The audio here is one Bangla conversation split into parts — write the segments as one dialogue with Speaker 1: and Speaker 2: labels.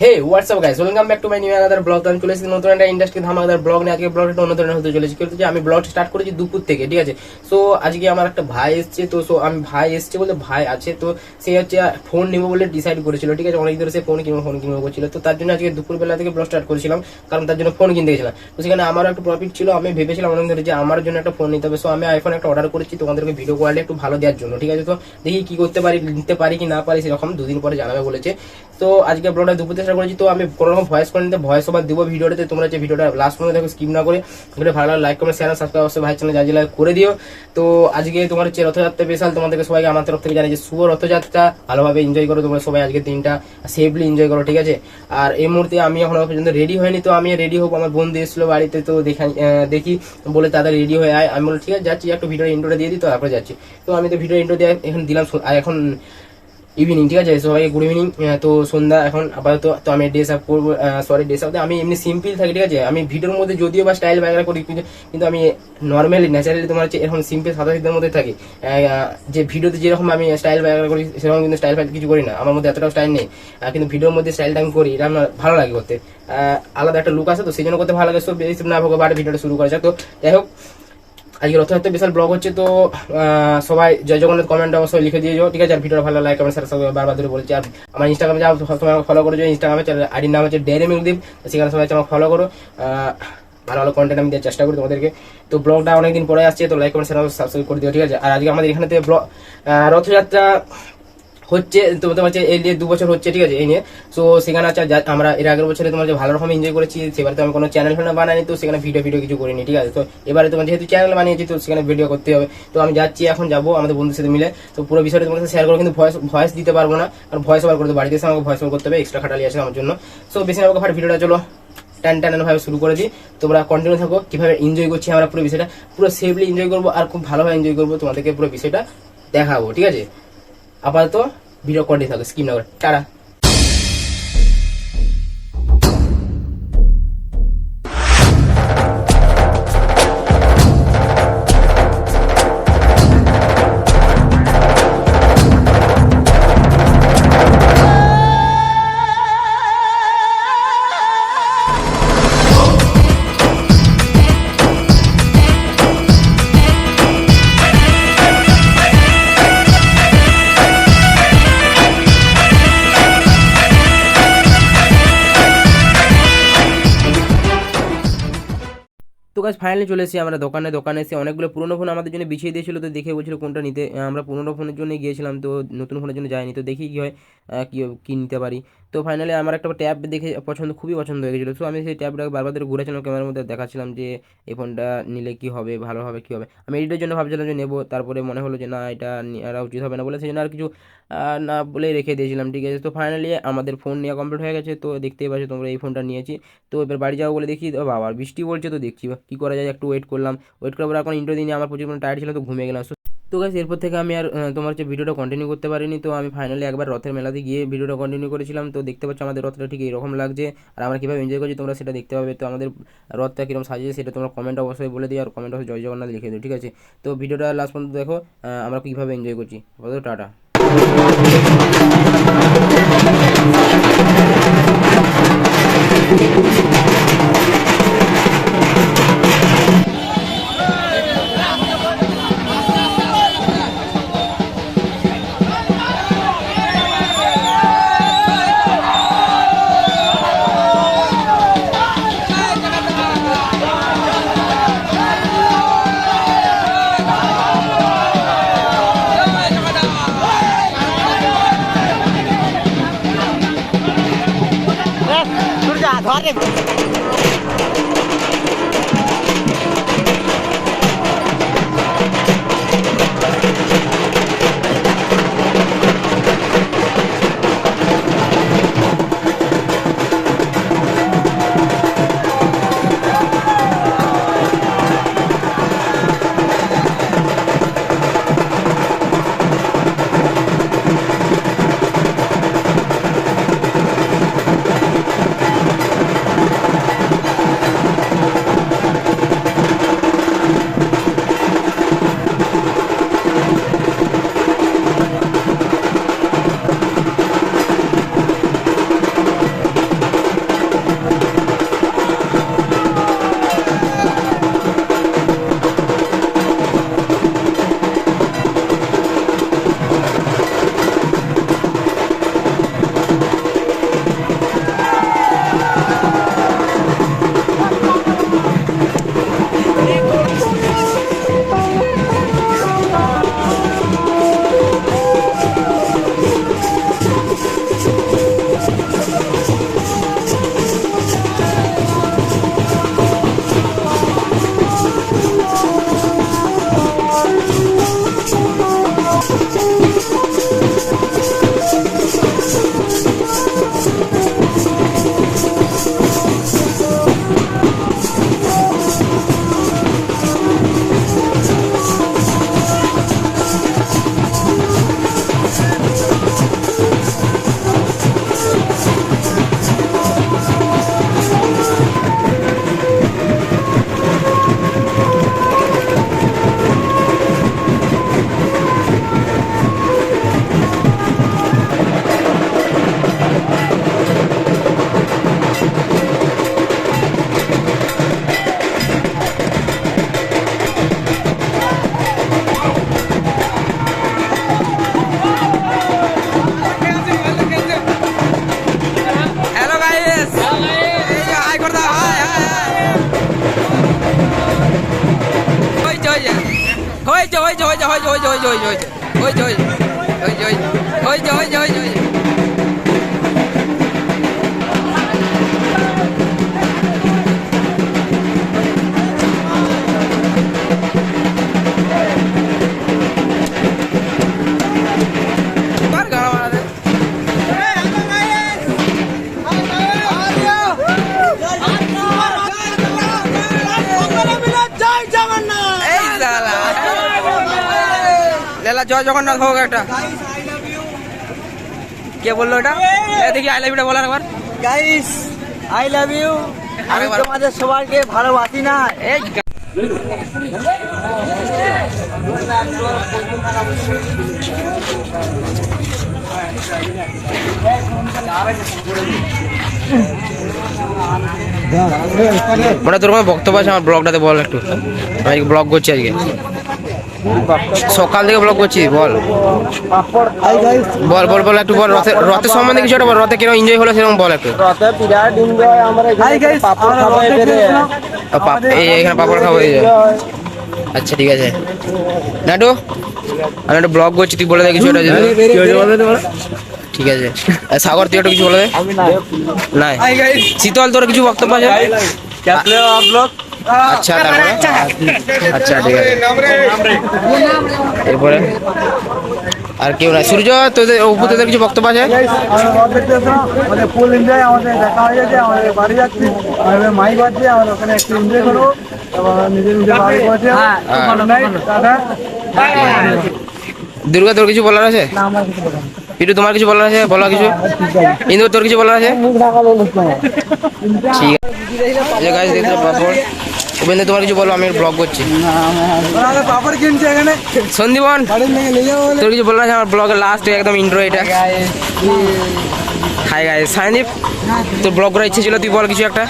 Speaker 1: Hey what's up guys welcome back to my new blog আমি চলে এসেছি নতুন একটা ইন্ডাস্ট্রি ধামাকাদার ব্লগ নিয়ে। আজকে ব্লগ একটু অন্য ধরনের হতে চলেছে। কিন্তু আমি ব্লগ স্টার্ট করেছি দুপুর থেকে, ঠিক আছে? সো আজকে আমার একটা ভাই এসছে। তো সো আমি ভাই এসছে বলে ভাই আছে। তো, সে হচ্ছে ফোন নেব বলে ডিসাইড করেছিল, ঠিক আছে? অনেক ধরে সে ফোন কিনবো ফোন কিনবো করছিল তো, তার জন্য আজকে দুপুরবেলা থেকে ব্লগ স্টার্ট করেছিলাম, কারণ তার জন্য ফোন কিনতে গেছিলাম। তো, সেখানে আমারও একটা প্রফিট ছিল। আমি ভেবেছিলাম অনেক ধরে যে আমার জন্য একটা ফোন নিতে হবে। সো আমি আইফোন একটা অর্ডার করেছি। তোমাদেরকে ভিডিও কোয়ালিটি একটু ভালো দেওয়ার জন্য, ঠিক আছে? তো, দেখি কি করতে পারি, নিতে পারি কি না পারি, সেরকম দুদিন পরে জানাবে বলেছে। তো আজকে ব্লগটা দুপুর চেষ্টা করেছি, তো আমি কোনো রকম ভয়েস করে নিতে ভয়েস ওভার দিব ভিডিওটাতে। তোমরা যে ভিডিওটা লাস্ট পর্যন্ত দেখো স্কিপ না করে ভিডিও ভালো লাইক কমেন্ট শেয়ার সাবস্ক্রাইব অবশ্যই ভাই চ্যানেল যা করে দিও। তো আজকে তোমার হচ্ছে রথযাত্রা স্পেশাল তোমাদেরকে সবাইকে আমার তরফ থেকে জানাই যে শুভ রথযাত্রা। ভালোভাবে এনজয় করো তোমরা সবাই আজকে দিনটা সেফলি এনজয় করো, ঠিক আছে? আর এই মুহূর্তে আমি এখনও পর্যন্ত রেডি হয়নি, তো আমি রেডি হব, আমার বন্ধু এসেছিল বাড়িতে, তো দেখা দেখি। বলে তাদের রেডি হয়ে আয়। আমি বলি ঠিক আছে, যাচ্ছি, একটু ভিডিও ইন্ট্রোটা দিয়ে দিই, তো তারপরে যাচ্ছি। তো আমি তো ভিডিও ইন্ট্রো দিয়ে এখন দিলাম এখন ইভিনিং ঠিক আছে? সবাইকে গুড ইভিনিং তো সন্ধ্যা, এখন আপাতত তো আমি ড্রেস আপ করব সরি ড্রেস আপ আমি এমনি সিম্পল থাকি, ঠিক আছে? আমি ভিডিওর মধ্যে যদিও বা স্টাইল বাগেরা করি, কিন্তু আমি নর্মালি ন্যাচারালি তোমার হচ্ছে এরকম সিম্পল সাদা সিদ্ধের মধ্যে থাকি। যে ভিডিওতে যেরকম আমি স্টাইল বাগেরা করি, সেরকম কিন্তু স্টাইল ফাইল কিছু করি না। আমার মধ্যে এতটাও স্টাইল নেই। কিন্তু ভিডিওর মধ্যে স্টাইলটা আমি করি, এটা আমার ভালো লাগে করতে। আলাদা একটা লুক আছে, তো সেই জন্য করতে ভালো লাগে। সব না ভোগ ভিডিওটা শুরু করা তো, যাই হোক আজকে রথযাত্রা বিশাল ব্লগ হচ্ছে তো সবাই জয় জগন্নাথ কমেন্ট অবশ্যই লিখে দিয়ে যাও, ঠিক আছে? আর ভিডিও ভালো লাইক কমেন্ট সবাই বারবার ধরে বলছি। আর আমার ইনস্টাগ্রামে যা সবসময় ফলো করে ইনস্টাগ্রামে আইডির নাম হচ্ছে ডেয়ারি মিলদীপ সেখানে সবাই আমাকে ফলো করো। ভালো ভালো কন্টেন্ট আমি দেওয়ার চেষ্টা করি তোমাদেরকে। তো ব্লগটা অনেকদিন পরে আসছে, তো লাইক কমেন্ট সাবস্ক্রাইব করে দিও, ঠিক আছে? আর আজকে আমাদের এখানে ব্লগ রথযাত্রা হচ্ছে তো তোমার হচ্ছে এই নিয়ে দু বছর হচ্ছে, ঠিক আছে, এই নিয়ে। তো সেখানে আছে আমরা এর আগের বছরে তোমার যে ভালো রকম এনজয় করেছি, সেবারে তো আমি কোনো চ্যানেল ফ্যানেল বানাইনি, তো সেখানে ভিডিও ভিডিও কিছু করিনি, ঠিক আছে। তো এবারে তোমার যেহেতু চ্যানেল বানিয়েছি, তো সেখানে ভিডিও করতে হবে। তো আমি যাচ্ছি, এখন যাব আমাদের বন্ধুর সাথে মিলে। তো পুরো বিষয়টা তোমার সাথে শেয়ার করব, কিন্তু ভয়েস ভয়েস দিতে পারব না, কারণ ভয়েস ওভার করতে বাড়িতে এসে আমাকে ভয়েস ওভার করতে হবে এক্সট্রা খাটালি আছে আমার জন্য। সো বেশি আমাকে ভিডিওটা চলো। টান টান ভাবে শুরু করে দিই। তোমরা কন্টিনিউ থাকো, কীভাবে এনজয় করছি আমরা পুরো বিষয়টা। পুরো সেফলি এনজয় করব, আর খুব ভালোভাবে এনজয় করব তোমাদেরকে পুরো বিষয়টা দেখাবো, ঠিক আছে। আপাতত ভিডিও কন্টিনিউ থাকবে স্কিম না করে। টাটা তো গাছ ফাইনালি চলে এসেছি আমরা দোকানে। দোকানে এসে অনেকগুলো পুরনো ফোন আমাদের জন্য বিছিয়ে দিয়েছিল, তো দেখে বলছিল কোনটা নিতে। আমরা পুরোনো ফোনের জন্যই গিয়েছিলাম, তো নতুন ফোনের জন্য যাইনি। তো দেখি কী হয় কী কী নিতে পারি। তো ফাইনালি আমার একটা ট্যাব দেখে পছন্দ, খুবই পছন্দ হয়ে গেছিল। তো আমি সেই ট্যাবটাকে বারবার ধরে ঘুরেছিলাম, ক্যামেরার মধ্যে দেখাচ্ছিলাম যে এই ফোনটা নিলে কী হবে, ভালো হবে, কী হবে। আমি এডিটের জন্য ভাবছিলাম যে নেব, তারপরে মনে হলো যে না, এটা নেওয়া উচিত হবে না বলে, সেই জন্য আর কিছু না বলে রেখে দিয়েছিলাম, ঠিক আছে। তো ফাইনালি আমাদের ফোন নেওয়া কমপ্লিট হয়ে গেছে, তো দেখতেই পাচ্ছ তোমরা এই ফোনটা নিয়েছি। তো এবার বাড়ি যাব বলে দেখি বাবা, বৃষ্টি পড়ছে তো দেখছি কী করা যায়, একটু ওয়েট করলাম। ওয়েট করার পর এখন ইন্টার দিনে আমার প্রচুর টায়ার্ড ছিল তো ঘুমিয়ে গেলাম। তো গাছ এরপর থেকে আমি আর তোমার হচ্ছে ভিডিওটা কন্টিনিউ করতে পারিনি। তো আমি ফাইনালি একবার রথের মেলাতে গিয়ে ভিডিওটা কন্টিনিউ করেছিলাম। তো দেখতে পাচ্ছ আমাদের রথটা ঠিক এরকম লাগছে। আর আমরা কীভাবে এনজয় করছি তোমরা সেটা দেখতে পাবে। তো আমাদের রথটা কীরকম সাজিয়েছে সেটা তোমরা কমেন্ট অবশ্যই বলে দিও। আর কমেন্ট অবশ্যই জয় জগন্নাথ লিখে দিও, ঠিক আছে? তো ভিডিওটা লাস্ট পর্যন্ত দেখো। আমরা কীভাবে এনজয় করছি। আপাতত টাটা
Speaker 2: সূর্যা ধরে
Speaker 3: Thank
Speaker 1: おいおいて。লেলা জয় জগন্নাথ হোক একটা। কে বলল এটা? দেখি আই লাভ ইউটা বলার একবার।
Speaker 2: গাইস আই লাভ ইউ আমি। তোমাদের সবাইকে ভালোবাসি না।
Speaker 1: এই মানে তোর কোনো বক্তব্য আছে আমার ব্লগটাতে বল একটু। আমি ব্লগ করছি আজকে। সকাল থেকে ব্লগ করছি বল। বল বল বল একটু বল রথের রথের সম্বন্ধে কিছু একটা বল রথে কীরকম এনজয় হলো সেরকম বল একটু।
Speaker 2: এখানে পাপড় খাব।
Speaker 1: আচ্ছা ঠিক আছে। নাটু আমি একটা ব্লগ করছি তুই বলে দে কিছু একটা ঠিক আছে। আর সাগর তুই একটা কিছু বলে দে। নাই। শীতল তোর কিছু বক্তব্য আছে?
Speaker 2: ক্যাপলে আপলোড
Speaker 1: আচ্ছা তারপরে আচ্ছা ঠিক আছে। এরপরে? আর কেউ নাই। সূর্য তোদের অপু তোদের কিছু বক্তব্য আছে?
Speaker 3: আমাদের ফুল এনজয় আমাদের দেখা হয়ে গেছে আমাদের বাড়ি যাচ্ছি আমাদের মাই বাজছে আমরা ওখানে একটু এনজয় করব এবং নিজে নিজে বাড়ি পৌঁছে
Speaker 1: হ্যাঁ।
Speaker 3: ভালো নাই দাদা?
Speaker 1: দুর্গা তোর কিছু বলার আছে? পিটু তোমার কিছু বলার আছে? বলা কিছু। ইন্দু তোর কিছু বলার আছে? ঠিক আছে। গাছ দেখতে পাপড় উপেন্দ্র তোমার কিছু বলো আমি ব্লগ করছি। সন্দীপন তোর কিছু বললাম আমার ব্লগের লাস্ট একদম ইন্ট্রো এটা। হাই গাই সাইনিপ তোর ব্লগ করার ইচ্ছে ছিল তুই বল কিছু একটা।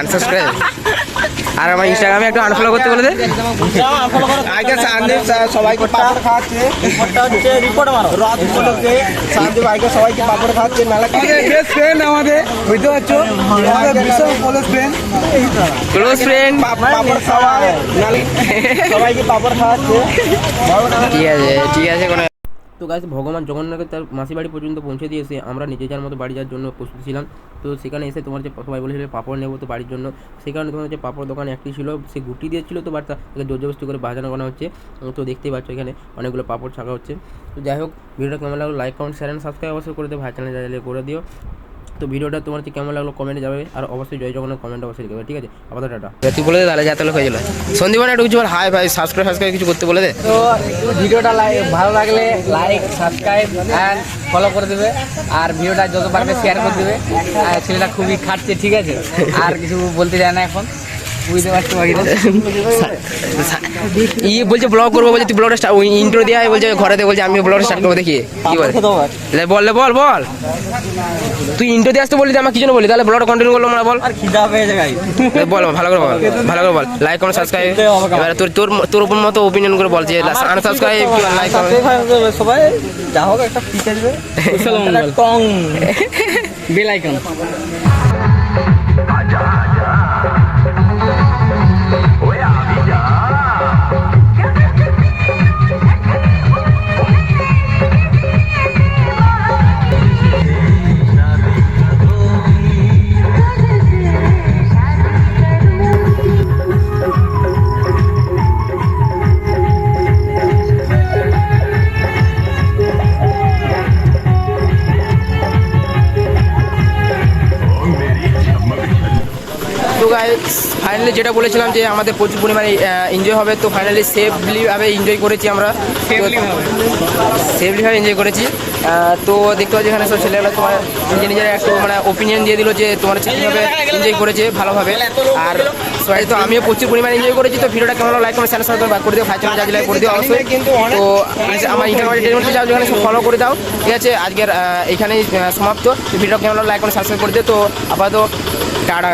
Speaker 2: আনসাবস্ক্রাইব
Speaker 1: আর আমার ইনস্টাগ্রামে একটু আনফলো করতে বলে দে।
Speaker 3: আগে সান্দীপ সবাইকে পাপড় খাওয়াচ্ছে।
Speaker 2: রিপোর্টটা হচ্ছে রিপোর্ট মারো।
Speaker 3: রাত উপলক্ষে সান্দীপ আগে সবাইকে পাপড় খাওয়াচ্ছে। মেলা বেস্ট ফ্রেন্ড আমাদের বুঝতে পারছ? আমাদের ভীষণ ক্লোজ ফ্রেন্ড
Speaker 1: ক্লোজ ফ্রেন্ড
Speaker 3: পাপড় খাওয়ায় নালে সবাইকে পাপড় খাওয়াচ্ছে।
Speaker 1: ঠিক আছে ঠিক আছে কোনো তো গাছ ভগবান জগন্নাথকে তার মাসি বাড়ি পর্যন্ত পৌঁছে দিয়েছে আমরা নিজে যার মতো বাড়ি যাওয়ার জন্য প্রস্তুত ছিলাম। তো সেখানে এসে তোমার যে সবাই বলেছিল পাপড় নেব তো বাড়ির জন্য। কারণে তোমার যে পাপড় দোকান একটি ছিল, সে গুটি দিয়েছিল তো বাট তাকে জোরজবস্তি করে বাজানো করা হচ্ছে। তো দেখতেই পাচ্ছ এখানে অনেকগুলো পাপড় ছাকা হচ্ছে। তো যাই হোক, ভিডিওটা কেমন লাগল? Like comment share and subscribe অবশ্যই করে দিও। ভাই চ্যানেল করে দিও। তো ভিডিওটা তোমার হচ্ছে কেমন লাগল কমেন্টে যাবে আর অবশ্যই জয় জগন্নাথ কমেন্ট অবশ্যই লিখবে ঠিক আছে? আপাতত টাটা। তুই বলে দে তাহলে যা তাহলে হয়ে গেল। সন্দীপন একটু কিছু বল হাই ভাই সাবস্ক্রাইব সাবস্ক্রাইব কিছু করতে বলে দে।
Speaker 2: তো ভিডিওটা লাইক ভালো লাগলে লাইক সাবস্ক্রাইব অ্যান্ড ফলো করে দেবে। আর ভিডিওটা যত পারবে শেয়ার করে দেবে। আর ছেলেটা খুবই খাটছে ঠিক আছে? আর কিছু বলতে যায় না এখন। বাকিটা
Speaker 1: ইয়ে বলছে ব্লগ করব বলছে তুই ব্লগটা ওই ইন্ট্রো দেওয়া হয় বলছে ঘরেতে বলছে আমি ব্লগটা স্টার্ট করব দেখি। কি বলে? বল বল বল। তুই ইন্ট্রো দিয়ে আসতে বললি আমার কি জন্য বলি তাহলে ব্লগটা কন্টিনিউ করল আমরা বল। বল ভালো করে বল ভালো করে বল। লাইক কমেন্ট সাবস্ক্রাইব এবারে তোর তোর তোর উপর মতো ওপিনিয়ন করে বল যে আনসাবস্ক্রাইব কি লাইক
Speaker 2: সবাই যা হোক একটা পিছে দেবে। বেল। আইকন
Speaker 1: যেটা বলেছিলাম যে আমাদের প্রচুর পরিমাণে এনজয় হবে তো ফাইনালি সেফলি ভাবে এনজয় করেছি আমরা। সেফলি ভাবে? এনজয় করেছি। তো দেখতে পাচ্ছি এখানে সব ছেলেগুলো তোমার নিজে নিজের একটু মানে ওপিনিয়ন দিয়ে দিল যে তোমার হচ্ছে কীভাবে এনজয় করেছে ভালোভাবে। আর সবাই তো আমিও প্রচুর পরিমাণে এনজয় করেছি তো ভিডিওটা কেমন লাইক করে চ্যানেল সাথে করে দিও ফাইভ চ্যানেল লাইক করে দিও অবশ্যই। তো আমার ইন্টারনেট যাও যেখানে সব ফলো করে দাও। ঠিক আছে আজকের এখানেই সমাপ্ত। ভিডিও কেমন লাইক করে সাবস্ক্রাইব করে দিও। তো আপাতত টাটা